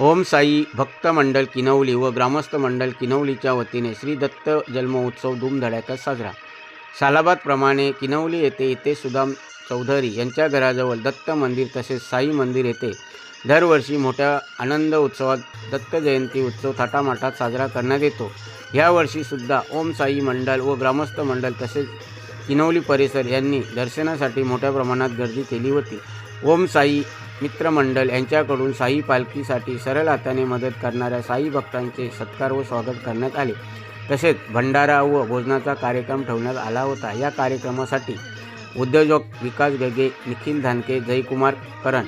ओम साई भक्त मंडळ किनवली व ग्रामस्थ मंडळ किनवलीच्या वतीने श्री दत्त जन्मोत्सव धूमधडाक्यात साजरा. सालाबादप्रमाणे किनवली येथे येथे सुदाम चौधरी यांच्या घराजवळ दत्त मंदिर तसेच साई मंदिर येथे दरवर्षी मोठ्या आनंद उत्सवात दत्त जयंती उत्सव थाटामाटात साजरा करण्यात येतो. यावर्षीसुद्धा ओम साई मंडळ व ग्रामस्थ मंडळ तसेच किनवली परिसर यांनी दर्शनासाठी मोठ्या प्रमाणात गर्दी केली होती. ओम साई मित्रमंडळ यांच्याकडून साई पालखीसाठी सरळ हाताने मदत करणाऱ्या साई भक्तांचे सत्कार व स्वागत करण्यात आले. तसेच भंडारा व भोजनाचा कार्यक्रम ठेवण्यात आला होता. या कार्यक्रमासाठी उद्योजक विकास गगे निखिल धानके जयकुमार करण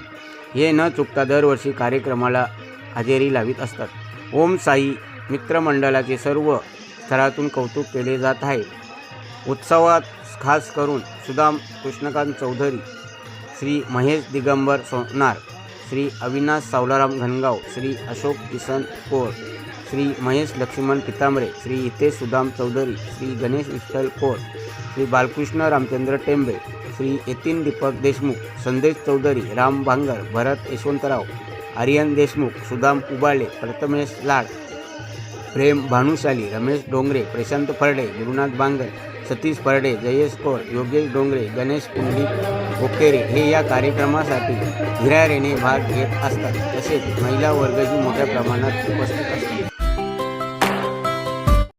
हे न चुकता दरवर्षी कार्यक्रमाला हजेरी लावित असतात. ओम साई मित्रमंडळाचे सर्व स्तरातून कौतुक केले जात आहे. उत्सवात खास करून सुदाम कृष्णकांत चौधरी श्री महेश दिगंबर सोनार श्री अविनाश सावलाराम घनगाव श्री अशोक किसन कोर श्री महेश लक्ष्मण पितांबरे श्री हितेश सुदाम चौधरी श्री गणेश विठ्ठल कोर श्री बालकृष्ण रामचंद्र टेंबे श्री यतीन दीपक देशमुख संदेश चौधरी राम भांगर भरत यशवंतराव आर्यन देशमुख सुदाम उबाळे प्रथमेश लाड प्रेम भानुशाली रमेश डोंगरे प्रशांत फरडे गुरुनाथ बांगर सतीश फरडे जयेश कोर योगेश डोंगरे गणेश पुंडलिक ओकेरे हे या कार्यक्रमासाठी हिरारेने भाग घेत असतात तसेच महिला वर्गही मोठ्या प्रमाणात उपस्थित असतात.